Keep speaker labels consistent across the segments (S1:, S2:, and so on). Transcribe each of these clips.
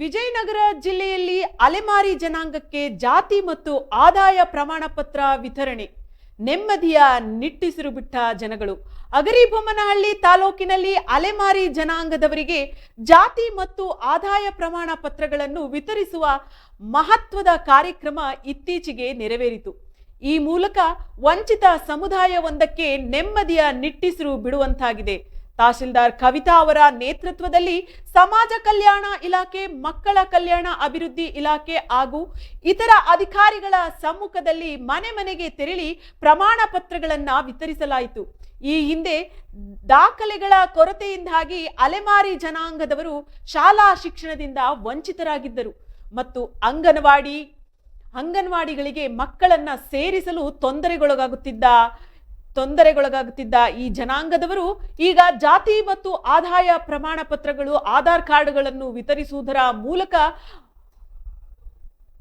S1: ವಿಜಯನಗರ ಜಿಲ್ಲೆಯಲ್ಲಿ ಅಲೆಮಾರಿ ಜನಾಂಗಕ್ಕೆ ಜಾತಿ ಮತ್ತು ಆದಾಯ ಪ್ರಮಾಣ ಪತ್ರ ವಿತರಣೆ. ನೆಮ್ಮದಿಯ ನಿಟ್ಟಿಸಿರು ಬಿಟ್ಟ ಜನಗಳು. ಅಗರಿಬೊಮ್ಮನಹಳ್ಳಿ ತಾಲೂಕಿನಲ್ಲಿ ಅಲೆಮಾರಿ ಜನಾಂಗದವರಿಗೆ ಜಾತಿ ಮತ್ತು ಆದಾಯ ಪ್ರಮಾಣ ಪತ್ರಗಳನ್ನು ವಿತರಿಸುವ ಮಹತ್ವದ ಕಾರ್ಯಕ್ರಮ ಇತ್ತೀಚೆಗೆ ನೆರವೇರಿತು. ಈ ಮೂಲಕ ವಂಚಿತ ಸಮುದಾಯವೊಂದಕ್ಕೆ ನೆಮ್ಮದಿಯ ನಿಟ್ಟಿಸಿರು ಬಿಡುವಂತಾಗಿದೆ. ತಹಶೀಲ್ದಾರ್ ಕವಿತಾ ಅವರ ನೇತೃತ್ವದಲ್ಲಿ ಸಮಾಜ ಕಲ್ಯಾಣ ಇಲಾಖೆ, ಮಕ್ಕಳ ಕಲ್ಯಾಣ ಅಭಿವೃದ್ಧಿ ಇಲಾಖೆ ಹಾಗೂ ಇತರ ಅಧಿಕಾರಿಗಳ ಸಮ್ಮುಖದಲ್ಲಿ ಮನೆ ಮನೆಗೆ ತೆರಳಿ ಪ್ರಮಾಣ ಪತ್ರಗಳನ್ನ ವಿತರಿಸಲಾಯಿತು. ಈ ಹಿಂದೆ ದಾಖಲೆಗಳ ಕೊರತೆಯಿಂದಾಗಿ ಅಲೆಮಾರಿ ಜನಾಂಗದವರು ಶಾಲಾ ಶಿಕ್ಷಣದಿಂದ ವಂಚಿತರಾಗಿದ್ದರು. ಮತ್ತು ಅಂಗನವಾಡಿ, ಅಂಗನವಾಡಿಗಳಿಗೆ ಮಕ್ಕಳನ್ನ ಸೇರಿಸಲು ತೊಂದರೆಗೊಳಗಾಗುತ್ತಿದ್ದ ತೊಂದರೆಗೊಳಗಾಗುತ್ತಿದ್ದ ಈ ಜನಾಂಗದವರು ಈಗ ಜಾತಿ ಮತ್ತು ಆದಾಯ ಪ್ರಮಾಣ ಪತ್ರಗಳು, ಆಧಾರ್ ಕಾರ್ಡ್ಗಳನ್ನು ವಿತರಿಸುವುದರ ಮೂಲಕ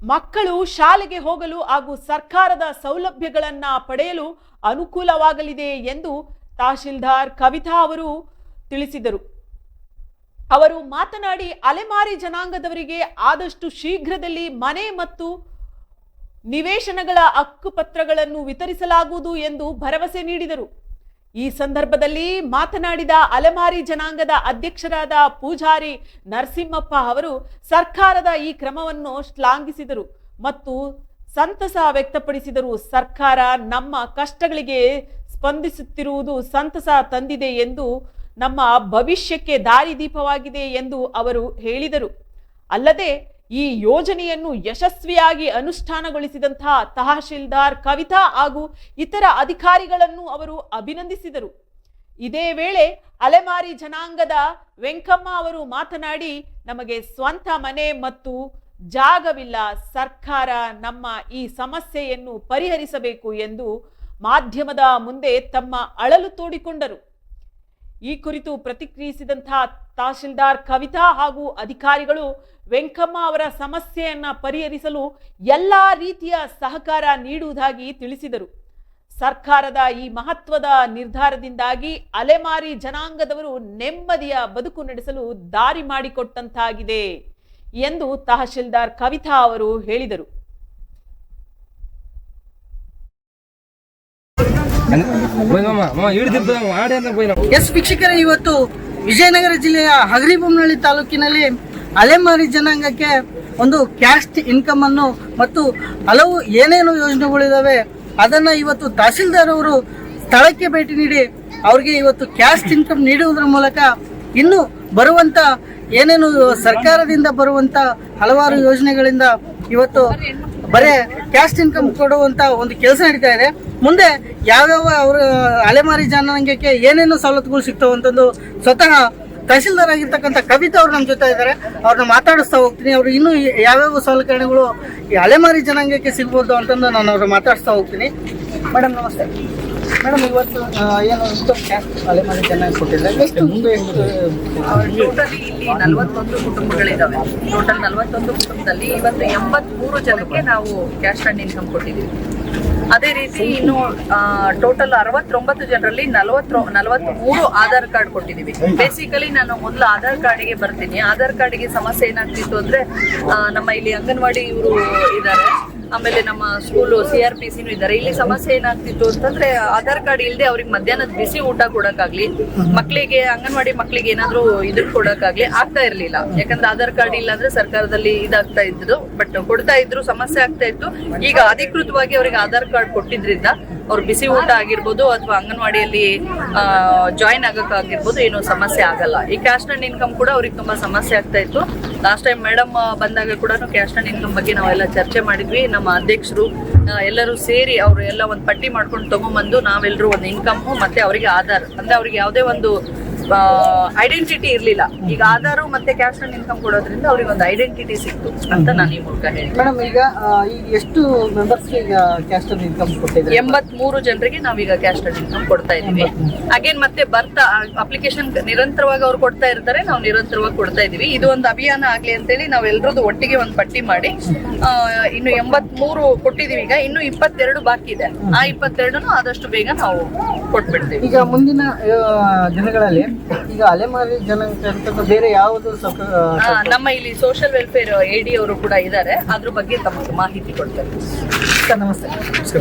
S1: ಮಕ್ಕಳು ಶಾಲೆಗೆ ಹೋಗಲು ಹಾಗೂ ಸರ್ಕಾರದ ಸೌಲಭ್ಯಗಳನ್ನು ಪಡೆಯಲು ಅನುಕೂಲವಾಗಲಿದೆ ಎಂದು ತಹಶೀಲ್ದಾರ್ ಕವಿತಾ ಅವರು ತಿಳಿಸಿದರು. ಅವರು ಮಾತನಾಡಿ, ಅಲೆಮಾರಿ ಜನಾಂಗದವರಿಗೆ ಆದಷ್ಟು ಶೀಘ್ರದಲ್ಲಿ ಮನೆ ಮತ್ತು ನಿವೇಶನಗಳ ಹಕ್ಕುಪತ್ರಗಳನ್ನು ವಿತರಿಸಲಾಗುವುದು ಎಂದು ಭರವಸೆ ನೀಡಿದರು. ಈ ಸಂದರ್ಭದಲ್ಲಿ ಮಾತನಾಡಿದ ಅಲೆಮಾರಿ ಜನಾಂಗದ ಅಧ್ಯಕ್ಷರಾದ ಪೂಜಾರಿ ನರಸಿಂಹಪ್ಪ ಅವರು ಸರ್ಕಾರದ ಈ ಕ್ರಮವನ್ನು ಶ್ಲಾಘಿಸಿದರು ಮತ್ತು ಸಂತಸ ವ್ಯಕ್ತಪಡಿಸಿದರು. ಸರ್ಕಾರ ನಮ್ಮ ಕಷ್ಟಗಳಿಗೆ ಸ್ಪಂದಿಸುತ್ತಿರುವುದು ಸಂತಸ ತಂದಿದೆ ಎಂದು, ನಮ್ಮ ಭವಿಷ್ಯಕ್ಕೆ ದಾರಿದೀಪವಾಗಿದೆ ಎಂದು ಅವರು ಹೇಳಿದರು. ಅಲ್ಲದೆ ಈ ಯೋಜನೆಯನ್ನು ಯಶಸ್ವಿಯಾಗಿ ಅನುಷ್ಠಾನಗೊಳಿಸಿದಂತಹ ತಹಶೀಲ್ದಾರ್ ಕವಿತಾ ಹಾಗೂ ಇತರ ಅಧಿಕಾರಿಗಳನ್ನು ಅವರು ಅಭಿನಂದಿಸಿದರು. ಇದೇ ವೇಳೆ ಅಲೆಮಾರಿ ಜನಾಂಗದ ವೆಂಕಮ್ಮ ಅವರು ಮಾತನಾಡಿ, ನಮಗೆ ಸ್ವಂತ ಮನೆ ಮತ್ತು ಜಾಗವಿಲ್ಲ, ಸರ್ಕಾರ ನಮ್ಮ ಈ ಸಮಸ್ಯೆಯನ್ನು ಪರಿಹರಿಸಬೇಕು ಎಂದು ಮಾಧ್ಯಮದ ಮುಂದೆ ತಮ್ಮ ಅಳಲು ತೋಡಿಕೊಂಡರು. ಈ ಕುರಿತು ಪ್ರತಿಕ್ರಿಯಿಸಿದಂತಹ ತಹಶೀಲ್ದಾರ್ ಕವಿತಾ ಹಾಗೂ ಅಧಿಕಾರಿಗಳು ವೆಂಕಮ್ಮ ಅವರ ಸಮಸ್ಯೆಯನ್ನು ಪರಿಹರಿಸಲು ಎಲ್ಲ ರೀತಿಯ ಸಹಕಾರ ನೀಡುವುದಾಗಿ ತಿಳಿಸಿದರು. ಸರ್ಕಾರದ ಈ ಮಹತ್ವದ ನಿರ್ಧಾರದಿಂದಾಗಿ ಅಲೆಮಾರಿ ಜನಾಂಗದವರು ನೆಮ್ಮದಿಯ ಬದುಕು ನಡೆಸಲು ದಾರಿ ಮಾಡಿಕೊಟ್ಟಂತಾಗಿದೆ ಎಂದು ತಹಶೀಲ್ದಾರ್ ಕವಿತಾ ಅವರು ಹೇಳಿದರು.
S2: ಎಸ್ ವೀಕ್ಷಕರೇ ಇವತ್ತು ವಿಜಯನಗರ ಜಿಲ್ಲೆಯ ಹಗರಿಬೊಮ್ಮನಹಳ್ಳಿ ತಾಲೂಕಿನಲ್ಲಿ ಅಲೆಮಾರಿ ಜನಾಂಗಕ್ಕೆ ಒಂದು ಕ್ಯಾಸ್ಟ್ ಇನ್ಕಮ್ ಅನ್ನು ಮತ್ತು ಹಲವು ಏನೇನು ಯೋಜನೆಗಳಿದಾವೆ ಅದನ್ನ ಇವತ್ತು ತಹಸೀಲ್ದಾರ್ ಅವರು ಸ್ಥಳಕ್ಕೆ ಭೇಟಿ ನೀಡಿ ಅವ್ರಿಗೆ ಇವತ್ತು ಕ್ಯಾಸ್ಟ್ ಇನ್ಕಮ್ ನೀಡುವುದರ ಮೂಲಕ ಇನ್ನು ಬರುವಂತ ಏನೇನು ಸರ್ಕಾರದಿಂದ ಬರುವಂತ ಹಲವಾರು ಯೋಜನೆಗಳಿಂದ ಇವತ್ತು ಬರೇ ಕ್ಯಾಸ್ಟ್ ಇನ್ಕಮ್ ಕೊಡುವಂತ ಒಂದು ಕೆಲಸ ನಡೀತಾ ಇದೆ. ಮುಂದೆ ಯಾವ್ಯಾವ ಅವರು ಅಲೆಮಾರಿ ಜನಾಂಗಕ್ಕೆ ಏನೇನು ಸವಲತ್ತುಗಳು ಸಿಗ್ತಾವಂತಂದು ಸ್ವತಃ ತಹಸೀಲ್ದಾರ್ ಆಗಿರ್ತಕ್ಕಂಥ ಕವಿತಾ ಅವ್ರು ನಮ್ಮ ಜೊತೆ ಇದ್ದಾರೆ. ಅವ್ರನ್ನ ಮಾತಾಡಿಸ್ತಾ ಹೋಗ್ತೀನಿ. ಅವ್ರು ಇನ್ನೂ ಯಾವ್ಯಾವ ಸಲಕರಣೆಗಳು ಈ ಅಲೆಮಾರಿ ಜನಾಂಗಕ್ಕೆ ಸಿಗ್ಬೋದು ಅಂತಂದು ನಾನು ಅವ್ರನ್ನ ಮಾತಾಡಿಸ್ತಾ ಹೋಗ್ತೀನಿ. ಮೇಡಮ್, ನಮಸ್ತೆ. ಮೇಡಮ್ ಇವತ್ತು ಏನು ಇಷ್ಟು ಅಲೆಮಾರಿ ಜನಾಂಗ ಕೊಟ್ಟಿದ್ದಾರೆ ಎಷ್ಟು? ಮುಂದೆ
S3: ಟೋಟಲಿ ಇಲ್ಲಿ ನಲವತ್ತೊಂದು ಕುಟುಂಬಗಳಿದಾವೆ. ಟೋಟಲ್ ನಲವತ್ತೊಂದು ಕುಟುಂಬದಲ್ಲಿ ಇವತ್ತು ಎಂಬತ್ಮೂರು ಜನಕ್ಕೆ ನಾವು ಕ್ಯಾಶ್ ಅಂಡ್ ಇನ್ಕಮ್ ಕೊಟ್ಟಿದ್ದೀವಿ. ಅದೇ ರೀತಿ ಇನ್ನು ಟೋಟಲ್ ಅರವತ್ತೊಂಬತ್ತು ಜನರಲ್ಲಿ ನಲವತ್ತು ನಲವತ್ತ್ ಮೂರು ಆಧಾರ್ ಕಾರ್ಡ್ ಕೊಟ್ಟಿದ್ದೀವಿ. ಬೇಸಿಕಲಿ ನಾನು ಮೊದಲು ಆಧಾರ್ ಕಾರ್ಡಿಗೆ ಬರ್ತೀನಿ. ಆಧಾರ್ ಕಾರ್ಡಿಗೆ ಸಮಸ್ಯೆ ಏನಾಗ್ತಿತ್ತು ಅಂದ್ರೆ ನಮ್ಮ ಇಲ್ಲಿ ಅಂಗನವಾಡಿ ಇವರು ಇದ್ದಾರೆ. ಆಮೇಲೆ ನಮ್ಮ ಸ್ಕೂಲು ಸಿ ಆರ್ ಪಿ ಸಿನೂ ಇದ್ದಾರೆ. ಇಲ್ಲಿ ಸಮಸ್ಯೆ ಏನಾಗ್ತಿತ್ತು ಅಂತಂದ್ರೆ, ಆಧಾರ್ ಕಾರ್ಡ್ ಇಲ್ಲದೆ ಅವ್ರಿಗೆ ಮಧ್ಯಾಹ್ನದ ಬಿಸಿ ಊಟ ಕೊಡಕ್ಕಾಗ್ಲಿ ಮಕ್ಕಳಿಗೆ ಅಂಗನವಾಡಿ ಮಕ್ಕಳಿಗೆ ಏನಾದ್ರು ಇದನ್ನ ಕೊಡಕ್ಕಾಗ್ಲಿ ಆಗ್ತಾ ಇರ್ಲಿಲ್ಲ. ಯಾಕಂದ್ರೆ ಆಧಾರ್ ಕಾರ್ಡ್ ಇಲ್ಲ ಅಂದ್ರೆ ಸರ್ಕಾರದಲ್ಲಿ ಇದಾಗ್ತಾ ಇದ್ದು ಬಟ್ ಕೊಡ್ತಾ ಇದ್ರು, ಸಮಸ್ಯೆ ಆಗ್ತಾ ಇತ್ತು. ಈಗ ಅಧಿಕೃತವಾಗಿ ಅವ್ರಿಗೆ ಆಧಾರ್ ಕಾರ್ಡ್ ಕೊಟ್ಟಿದ್ರಿಂದ ಅವ್ರ ಬಿಸಿ ಊಟ ಆಗಿರ್ಬೋದು ಅಥವಾ ಅಂಗನವಾಡಿಯಲ್ಲಿ ಜಾಯಿನ್ ಆಗಕ್ಕಾಗಿರ್ಬೋದು, ಏನೂ ಸಮಸ್ಯೆ ಆಗಲ್ಲ. ಈ ಕ್ಯಾಶ್ ಅಂಡ್ ಇನ್ಕಮ್ ಕೂಡ ಅವ್ರಿಗೆ ತುಂಬಾ ಸಮಸ್ಯೆ ಆಗ್ತಾ ಇತ್ತು. ಲಾಸ್ಟ್ ಟೈಮ್ ಮೇಡಮ್ ಬಂದಾಗ ಕೂಡ ಕ್ಯಾಶ್ ಅಂಡ್ ಇನ್ಕಮ್ ಬಗ್ಗೆ ನಾವೆಲ್ಲ ಚರ್ಚೆ ಮಾಡಿದ್ವಿ. ನಮ್ಮ ಅಧ್ಯಕ್ಷರು ಎಲ್ಲರೂ ಸೇರಿ ಅವರು ಎಲ್ಲ ಒಂದು ಪಟ್ಟಿ ಮಾಡ್ಕೊಂಡು ತಗೊಂಬಂದು ನಾವೆಲ್ಲರೂ ಒಂದು ಇನ್ಕಮ್ ಮತ್ತೆ ಅವರಿಗೆ ಆಧಾರ್. ಅಂದ್ರೆ ಅವ್ರಿಗೆ ಯಾವುದೇ ಒಂದು ಐಡೆಂಟಿಟಿ ಇರ್ಲಿಲ್ಲ. ಈಗ ಆಧಾರು ಮತ್ತೆ ಕ್ಯಾಶ್ ಅಂಡ್ ಇನ್ಕಮ್ ಕೊಡೋದ್ರಿಂದ ಅವ್ರಿಗೆ ಒಂದು ಐಡೆಂಟಿಟಿ ಸಿಕ್ತು ಅಂತ ನಾನು ಈ ಮೂಲಕ ಹೇಳಿ
S2: ಮೇಡಮ್ ಈಗ ಎಷ್ಟು ಮೆಂಬರ್ಸ್ ಈಗ ಅಂಡ್ ಇನ್ಕಮ್ ಕೊಟ್ಟಿದ್ದಾರೆ?
S3: ಎಂಬತ್ ಮೂರು ಜನರಿಗೆ ನಾವೀಗ ಕ್ಯಾಶ್ ಅಂಡ್ ಇನ್ಕಮ್ ಕೊಡ್ತಾ ಇದೀವಿ ಅಗೇನ್ ಮತ್ತೆ ಬರ್ತಾ ಅಪ್ಲಿಕೇಶನ್ ನಿರಂತರವಾಗಿ ಅವ್ರು ಕೊಡ್ತಾ ಇರ್ತಾರೆ ನಾವು ನಿರಂತರವಾಗಿ ಕೊಡ್ತಾ ಇದೀವಿ ಇದು ಒಂದು ಅಭಿಯಾನ ಆಗ್ಲಿ ಅಂತೇಳಿ ಎಲ್ರದ್ದು ಒಟ್ಟಿಗೆ ಒಂದು ಪಟ್ಟಿ ಮಾಡಿ ಇನ್ನು ಎಂಬತ್ ಮೂರು ಕೊಟ್ಟಿದೀವಿ ಈಗ ಇನ್ನು ಇಪ್ಪತ್ತೆರಡು ಬಾಕಿ ಇದೆ. ಆ ಇಪ್ಪತ್ತೆರಡನ್ನು ಆದಷ್ಟು ಬೇಗ ನಾವು ಕೊಟ್ಬಿಡ್ತೀವಿ.
S2: ಈಗ ಮುಂದಿನ ದಿನಗಳಲ್ಲಿ ಈಗ ಅಲೆಮಾರಿ ಜನಾಂಗ ಅಂತಂದ್ರೆ ಬೇರೆ ಯಾವುದು
S3: ಆ, ನಮ್ಮ ಇಲ್ಲಿ ಸೋಷಿಯಲ್ ವೆಲ್ಫೇರ್ ಎಡಿ ಅವರು ಕೂಡ ಇದ್ದಾರೆ ಅದ್ರ ಬಗ್ಗೆ ತಮಗೆ ಮಾಹಿತಿ ಕೊಡ್ತಾರೆ.
S2: ಸರ್ ನಮಸ್ತೆ.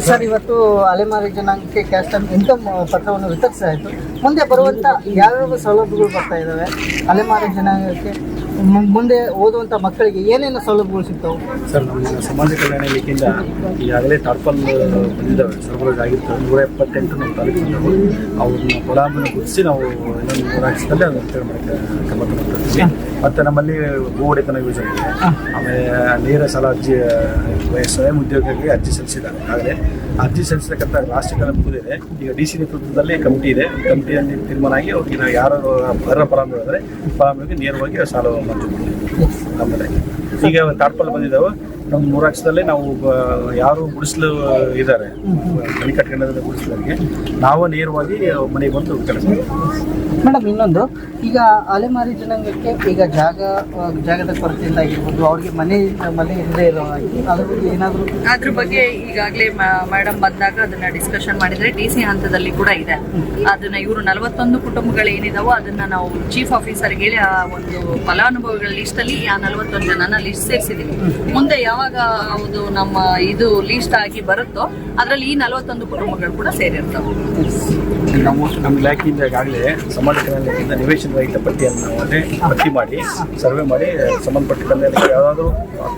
S2: ಸರ್. ಇವತ್ತು ಅಲೆಮಾರಿ ಜನಾಂಗಕ್ಕೆ ಕ್ಯಾಸ್ಟ್ ಆನ್ ಇನ್ಕಮ್ ಪತ್ರವನ್ನು ವಿತರಿಸಲಾಯಿತು. ಮುಂದೆ ಬರುವಂತ ಯಾವ್ಯಾವ ಸೌಲಭ್ಯಗಳು ಬರ್ತಾ ಇದಾವೆ? ಅಲೆಮಾರಿ ಜನಾಂಗಕ್ಕೆ ಮುಂದೆ ಓದುವಂಥ ಮಕ್ಕಳಿಗೆ ಏನೇನು ಸೌಲಭ್ಯಗಳು ಸಿಗ್ತಾವೆ?
S4: ಸರ್ ನಮ್ಮ ಸಮಾಜ ಕಲ್ಯಾಣ ಇಲಾಖೆಯಿಂದ ಈಗಾಗಲೇ ಟಾರ್ಪಲ್ ಬಂದಿದ್ದಾವೆ. ಸರಬರಾಜು ಆಗಿರ್ತವೆ ನೂರ ಎಪ್ಪತ್ತೆಂಟು ನಮ್ಮ ತಾಲೂಕು ಅವ್ರನ್ನ ಫಲಾನುಭವಿನ ಗುರುತಿಸಿ ನಾವು ಇನ್ನೊಂದು ನೂರ ರಾಜ್ಯದಲ್ಲಿ ಅದನ್ನು ವಿತರಣೆ ಮಾಡಕ್ಕೆ ಕ್ರಮ ತಗೊಂಡಿರ್ತೀವಿ ಮತ್ತು ನಮ್ಮಲ್ಲಿ ಭೂ ಒಡೆತನ ಯೋಜನೆ ಇದೆ. ಆಮೇಲೆ ನೇರ ಸಾಲ ಅರ್ಜಿ ಸ್ವಯಂ ಉದ್ಯೋಗಕ್ಕೆ ಅರ್ಜಿ ಸಲ್ಲಿಸಿದ್ದಾರೆ. ಆಗಲೇ ಅರ್ಜಿ ಸಲ್ಲಿಸತಕ್ಕಂಥ ಲಾಸ್ಟ್ ಕಾಲ ಮುಗಿದಿದೆ ಈಗ ಡಿ ಸಿ ನೇತೃತ್ವದಲ್ಲಿ ಕಮಿಟಿ ಇದೆ. ಕಮಿಟಿಯಲ್ಲಿ ತೀರ್ಮಾನ ಆಗಿ ಅವ್ರಿಗೆ ನಾವು ಯಾರು ಅರ್ಹ ಫಲಾನುಭವಿ ಆದರೆ ಫಲಾನುಭವಿಗೆ ನೇರವಾಗಿ ಸಾಲ ಮಂಜೂರು ಮಾಡ್ತೀವಿ. ಆಮೇಲೆ ಈಗ ಟಾರ್ಪಲ್ ಬಂದಿದ್ದಾವೆ. ನಮ್ಮ ಮೂರು ಲಕ್ಷದಲ್ಲೇ ನಾವು ಯಾರು ಗುಡಿಸಲು ಇದ್ದಾರೆ ಮನೆ ಕಟ್ಕೊಂಡಿದ್ದಾರೆ ಗುಡಿಸಲಿಗೆ ನಾವು ನೇರವಾಗಿ ಮನೆಗೆ ಬಂದು ಕೆಲಸ
S2: ಮೇಡಮ್ ಇನ್ನೊಂದು ಈಗ ಅಲೆಮಾರಿ ಜನಾಂಗಕ್ಕೆ ಈಗ ಜಾಗ ಜಾಗದ ಕೊರತೆಯಿಂದ ಆಗಿರ್ಬೋದು ಅವ್ರಿಗೆ ಮನೆ ಮನೆ ಇಲ್ಲದೆ ಇರೋ ಹಾಗೆ ಅದ್ರ ಬಗ್ಗೆ ಏನಾದರೂ
S3: ಅದ್ರ ಬಗ್ಗೆ ಈಗಾಗಲೇ ಮೇಡಮ್ ಬಂದಾಗ ಅದನ್ನ ಡಿಸ್ಕಷನ್ ಮಾಡಿದ್ರೆ ಡಿ ಸಿ ಹಂತದಲ್ಲಿ ಕೂಡ ಇದೆ. ಅದನ್ನ ಇವರು ನಲವತ್ತೊಂದು ಕುಟುಂಬಗಳು ಏನಿದಾವೋ ಅದನ್ನ ನಾವು ಚೀಫ್ ಆಫೀಸರ್ಗೆ ಹೇಳಿ ಆ ಒಂದು ಫಲಾನುಭವಿಗಳ ಲಿಸ್ಟಲ್ಲಿ ಆ ನಲವತ್ತೊಂದು ಜನನ ಲಿಸ್ಟ್ ಸೇರಿಸಿದ್ದೀವಿ ಮುಂದೆ ಯಾವಾಗ ಒಂದು ನಮ್ಮ ಇದು ಲಿಸ್ಟ್ ಆಗಿ ಬರುತ್ತೋ ಅದರಲ್ಲಿ ಈ ನಲವತ್ತೊಂದು ಕುಟುಂಬಗಳು ಕೂಡ ಸೇರಿರ್ತವೆ
S4: ನಾವು ನಮ್ಮ ಇಲಾಖೆಯಿಂದ ಈಗಾಗಲೇ ಸಮಾಜ ಕಲ್ಯಾಣ ನಿವೇಶನ ರಹಿತ ಪಟ್ಟಿಯನ್ನು ನಾವು ಅದೇ ಪಟ್ಟಿ ಮಾಡಿ ಸರ್ವೆ ಮಾಡಿ ಸಂಬಂಧಪಟ್ಟ ಕಲ್ಯಾಣಕ್ಕೆ ಯಾವುದಾದ್ರೂ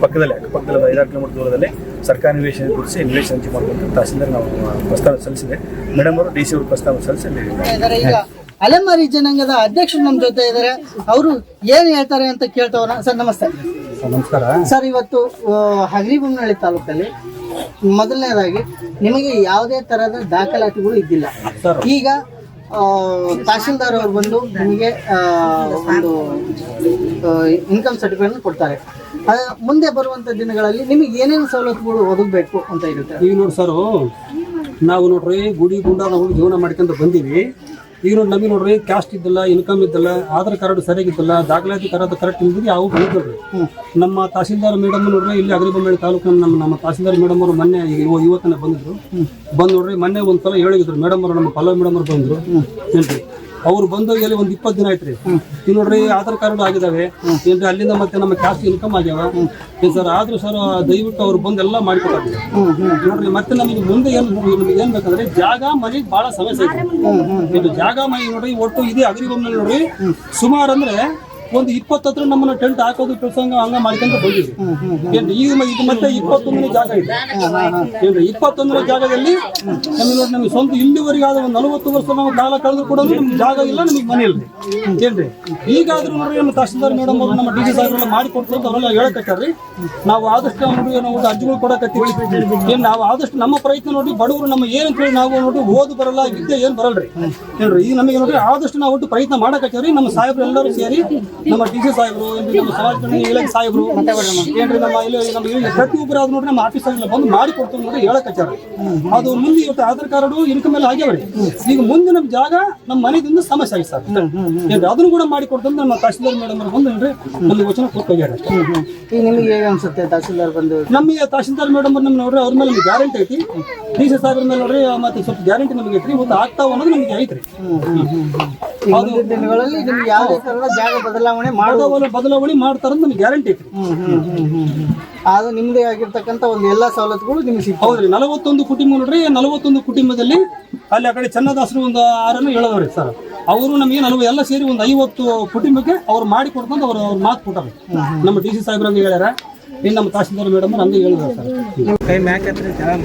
S4: ಪಕ್ಕದಲ್ಲಿ ಅಕ್ಕಪಕ್ಕದಲ್ಲಿ ಐದಾರು ಕಿಲೋಮೀಟರ್ ದೂರದಲ್ಲಿ ಸರ್ಕಾರಿ ನಿವೇಶನ ಕುರಿಸಿ ನಿವೇಶನ ಹಂಚಿ ಮಾಡುವಂಥ ತಹಸೀಲ್ದಾರ್ ನಾವು ಪ್ರಸ್ತಾವ ಸಲ್ಲಿಸಿದೆ. ಮೇಡಮ್ ಅವರು ಡಿ ಸಿ ಅವರು ಪ್ರಸ್ತಾವ ಸಲ್ಲಿಸಿ
S2: ಅಲೆಮಾರಿ ಜನಾಂಗದ ಅಧ್ಯಕ್ಷರು ನಮ್ಮ ಜೊತೆ ಇದ್ದಾರೆ. ಅವರು ಏನು ಹೇಳ್ತಾರೆ ಅಂತ ಕೇಳ್ತವ್ರ ಸರ್ ನಮಸ್ತೆ.
S4: ನಮಸ್ಕಾರ.
S2: ಸರ್ ಇವತ್ತು ಹಗರಿಬೊಮ್ಮನಹಳ್ಳಿ ತಾಲೂಕಲ್ಲಿ ಮೊದಲನೇದಾಗಿ ನಿಮಗೆ ಯಾವುದೇ ತರಹದ ದಾಖಲಾತಿಗಳು ಇದ್ದಿಲ್ಲ. ಈಗ ತಹಶೀಲ್ದಾರ್ ಅವರು ಬಂದು ನಿಮಗೆ ಆ, ಒಂದು ಇನ್ಕಮ್ ಸರ್ಟಿಫಿಕೇಟ್ ಕೊಡ್ತಾರೆ. ಮುಂದೆ ಬರುವಂತ ದಿನಗಳಲ್ಲಿ ನಿಮಗೆ ಏನೇನು ಸವಲತ್ತುಗಳು ಒದಗಬೇಕು ಅಂತ ಇರುತ್ತೆ?
S5: ಈಗ ನೋಡಿ ಸರ್ ನಾವು ನೋಡ್ರಿ ಗುಡಿ ಗುಂಡ ಹೋಗಿ ಜೀವನ ಮಾಡ್ಕೊಂಡು ಬಂದೀವಿ. ಈಗ ನೋಡಿ ನಮಗೆ ನೋಡ್ರಿ ಕ್ಯಾಸ್ಟ್ ಇದ್ದಿಲ್ಲ ಇನ್ಕಮ್ ಇದ್ದಿಲ್ಲ ಆಧಾರ್ ಕಾರ್ಡ್ ಸರಿಯಾಗಿದ್ದಿಲ್ಲ ದಾಖಲಾತಿ ಕರದ ಕರೆಕ್ಟ್ ಇಲ್ದಿದ್ರೆ ಅವು ಬಂದಿದ್ರಿ ನಮ್ಮ ತಹಸೀಲ್ದಾರ್ ಮೇಡಮ್ ನೋಡ್ರಿ ಇಲ್ಲಿ ಅಗ್ರಿಬೊಮ್ಮೆ ತಾಲೂಕಿನ ನಮ್ಮ ನಮ್ಮ ತಹಸೀಲ್ದಾರ್ ಮೇಡಮ್ ಅವರು ಮೊನ್ನೆ ಇವ- ಇವತ್ತನೇ ಬಂದಿದ್ರು. ಬಂದು ನೋಡ್ರಿ ಮೊನ್ನೆ ಒಂದ್ಸಲ ಹೇಳಿದ್ರು ಮೇಡಮ್ ಅವರು ನಮ್ಮ ಪಲ್ಲವ್ ಮೇಡಮ್ ಅವ್ರು ಬಂದ್ರು. ಏನ್ರಿ? ಅವ್ರು ಬಂದು ಅಲ್ಲಿ ಒಂದ್ ಇಪ್ಪತ್ತು ದಿನ ಆಯ್ತ್ರಿ. ಈಗ ನೋಡ್ರಿ ಆಧಾರ್ ಕಾರ್ಡ್ ಆಗಿದಾವೆ. ಏನ್ರಿ ಅಲ್ಲಿಂದ ಮತ್ತೆ ನಮ್ಮ ಕ್ಯಾಸ್ಟ್ ಇನ್ಕಮ್ ಆಗ್ಯಾವ. ಏನ್ ಸರ್ ಆದ್ರೂ ಸರ್ ದಯವಿಟ್ಟು ಅವ್ರು ಬಂದು ಎಲ್ಲ ಮಾಡ್ಕೊಡ್ತಾರೆ ನೋಡ್ರಿ ಮತ್ತೆ ನಮಗೆ ಮುಂದೆ ಏನ್ ನಿಮ್ಗೆ ಏನ್ ಬೇಕಂದ್ರೆ ಜಾಗ ಮನೆ ಬಹಳ ಸಮಸ್ಯೆ ಐತೆ ಜಾಗ ಮನೆ ನೋಡ್ರಿ ಒಟ್ಟು ಇದೇ ಅಗ್ರಿಗೊಮ್ಮೆ ನೋಡ್ರಿ. ಸುಮಾರು ಅಂದ್ರೆ ಒಂದು ಇಪ್ಪತ್ತತ್ರ ನಮ್ಮನ್ನ ಟೆಂಟ್ ಹಾಕೋದು ಪ್ರಸಂಗ ಹಂಗ ಮಾಡ್ಕೊಂತ ಬಂದಿದ್ವಿ ಏನ್ರಿ ಈಗ ಮ- ಇದು ಮತ್ತೆ ಇಪ್ಪತ್ತೊಂದನೇ ಜಾಗ ಇದೆ. ಏನ್ರಿ ಇಪ್ಪತ್ತೊಂದನೇ ಜಾಗದಲ್ಲಿ ನಮಗೆ ನಮ್ಗೆ ನಮಗೆ ಸ್ವಂತ ಇಲ್ಲಿವರೆಗೆ ಆದ ಒಂದು ನಲವತ್ತು ವರ್ಷ ನಾವು ಕಾಲ ಕಳೆದು ಕೂಡ ನಮ್ಗೆ ಜಾಗ ಇಲ್ಲ ನಮಗೆ ಮನೆ ಇಲ್ಲ. ಏನ್ರಿ ಈಗಾದ್ರೂ ನೋಡ್ರಿ ನಮ್ಮ ತಹಸೀಲ್ದಾರ್ ಮೇಡಮ್ ಅವರು ನಮ್ಮ ಡಿ ಸಿ ಸಾಹೇಬ್ರೆಲ್ಲ ಮಾಡಿ ಕೊಡ್ತಾರೆ ಅಂತ ಅವರೆಲ್ಲ ಹೇಳಕತ್ತಾರ್ರಿ. ನಾವು ಆದಷ್ಟು ಒಂದು ನಾವು ಅರ್ಜಿಗಳು ಕೊಡಕತ್ತೀವಿ. ಏನ್ ನಾವು ಆದಷ್ಟು ನಮ್ಮ ಪ್ರಯತ್ನ ನೋಡಿ ಬಡವರು ನಮ್ಮ ಏನು ಕೇಳಿ ನಾವು ನೋಡಿ ಓದು ಬರಲ್ಲ ವಿದ್ಯೆ ಏನ್ ಬರಲ್ರಿ. ಏನ್ರಿ ಈಗ ನಮಗೆ ನೋಡ್ರಿ ಆದಷ್ಟು ನಾವು ಒಟ್ಟು ಪ್ರಯತ್ನ ಮಾಡಕತ್ತೀವ್ರಿ ನಮ್ಮ ಸಾಹೇಬ್ರು ಎಲ್ಲರೂ ಸೇರಿ ನಮ್ಮ ಡಿ ಸಿ ಸಾಹೇಬರು ನಮ್ಮ ಸಮಾಜ ಇಲಾಖೆ ಸಾಹೇಬ್ರು ಏನ್ರಿ ನಮ್ಮ ಇಲ್ಲಿ ನಮ್ಮ ಇಲ್ಲಿ ಪ್ರತಿಯೊಬ್ಬರು ಆದ್ರೂ ನೋಡ್ರಿ ನಮ್ಮ ಆಫೀಸ್ ಬಂದು ಮಾಡಿ ಕೊಡ್ತೀವಿ ನೋಡಿ ಹಚ್ಚಾರ. ಅದು ಮುಂದೆ ಇವತ್ತು ಆಧಾರ್ ಕಾರ್ಡು ಇನ್ಕಮ್ ಎಲ್ಲ ಆಗ್ಯಾವ್ರಿ. ಈಗ ಮುಂದೆ ನಮ್ಮ ಜಾಗ ನಮ್ಮ ಮನೆದಿಂದ ಸಮಸ್ಯೆ ಆಗಿ ಸರ್. ಏನ್ರಿ ಅದನ್ನು ಕೂಡ ಮಾಡಿ ಕೊಡ್ತಂದ್ರೆ ನಮ್ಮ ತಹಸೀಲ್ದಾರ್ ಮೇಡಮ್ ಅವ್ರು ಬಂದು ಏನ್ರಿ ನಮಗೆ ವಚನ ಕೊಟ್ಟೋಗ್ಯಾರ
S2: ಈಗ ನಿಮಗೆ ಹೇಗೆ ಅನ್ಸುತ್ತೆ ತಹಸೀಲ್ದಾರ್ ಬಂದು?
S5: ನಮಗೆ ತಹಸೀಲ್ದಾರ್ ಮೇಡಮ್ ನಮ್ಗೆ ನೋಡ್ರಿ ಅವ್ರ ಮೇಲೆ ನಮ್ಗೆ ಗ್ಯಾರಂಟಿ ಐತಿ. ಡಿ ಸಿ ಸಾಹೇಬ್ರ ಮೇಲೆ ನೋಡ್ರಿ ಮತ್ತೆ ಸ್ವಲ್ಪ ಗ್ಯಾರಂಟಿ ನಮಗೆ ಐತ್ರಿ. ಒಂದು ಆಗ್ತಾವ ಅನ್ನೋದು ನಮಗೆ ಐತ್ರಿ.
S2: ಮುಂದಿನ ದಿನಗಳಲ್ಲಿ ನಿಮ್ಗೆ ಯಾವುದೇ ತರಹದ ಜಾಗ ಬದಲಾವಣೆ ಮಾಡೋದು
S5: ಬದಲಾವಣೆ ಬದಲಾವಣೆ ಮಾಡ್ತಾರಂತ ನಮ್ಗೆ ಗ್ಯಾರಂಟಿ ಐತ್ರಿ.
S2: ಅದು ನಿಮ್ಮದೇ ಆಗಿರ್ತಕ್ಕಂಥ ಒಂದು ಎಲ್ಲಾ ಸವಲತ್ತುಗಳು ನಿಮ್ಗೆ ಸಿಗ್ತಾವೆ.
S5: ಹೌದ್ರಿ ನಲವತ್ತೊಂದು ಕುಟುಂಬ ನೋಡ್ರಿ ನಲವತ್ತೊಂದು ಕುಟುಂಬದಲ್ಲಿ ಅಲ್ಲಿ ಆ ಕಡೆ ಚನ್ನದಾಸರು ಒಂದು ಆರನ್ನು ಹೇಳೋದವ್ರಿ ಸರ್. ಅವರು ನಮಗೆ ನಲವ ಎಲ್ಲ ಸೇರಿ ಒಂದು ಐವತ್ತು ಕುಟುಂಬಕ್ಕೆ ಅವ್ರು ಮಾಡಿ ಕೊಡ್ತಂತ ಅವ್ರು ಅವ್ರ ಮಾತು ಕೊಟ್ಟಾರ ನಮ್ಮ ಡಿ ಸಿ ಸಾಹೇಬ್ರ ಹಂಗೆ ಹೇಳ್ಯಾರ. ಇನ್ನು ನಮ್ಮ ತಹಸೀಲ್ದಾರ್ ಮೇಡಮ್ ಹಂಗೆ ಹೇಳಿದ್ರು ಸರ್.
S2: ಕೈ ಮ್ಯಾಕ್ ಹತ್ರ ಚೆನ್ನಾಗಿ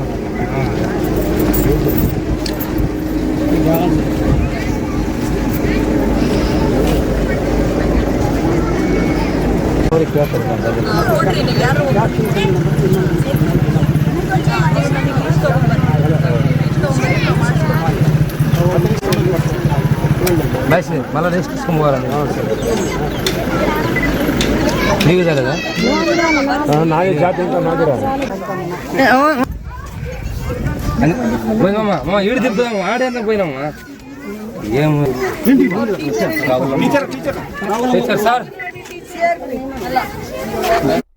S6: ಬಾಯ್ಸಿ ಮಲ ರೆಸ್ಟ್ ಇಸ್ಕೊಂಬೋರ ನೀವಿದ್ದಾರೆ ನಾಳೆ ಜಾತಿ ಅಂತ ಮಾಡಿರೋ పోయినమ్మా అమ్మ ఈడు తిప్పుదాము ఆడే అన్న పోయినమ్మా ఏం టీచర్ సార్ 来了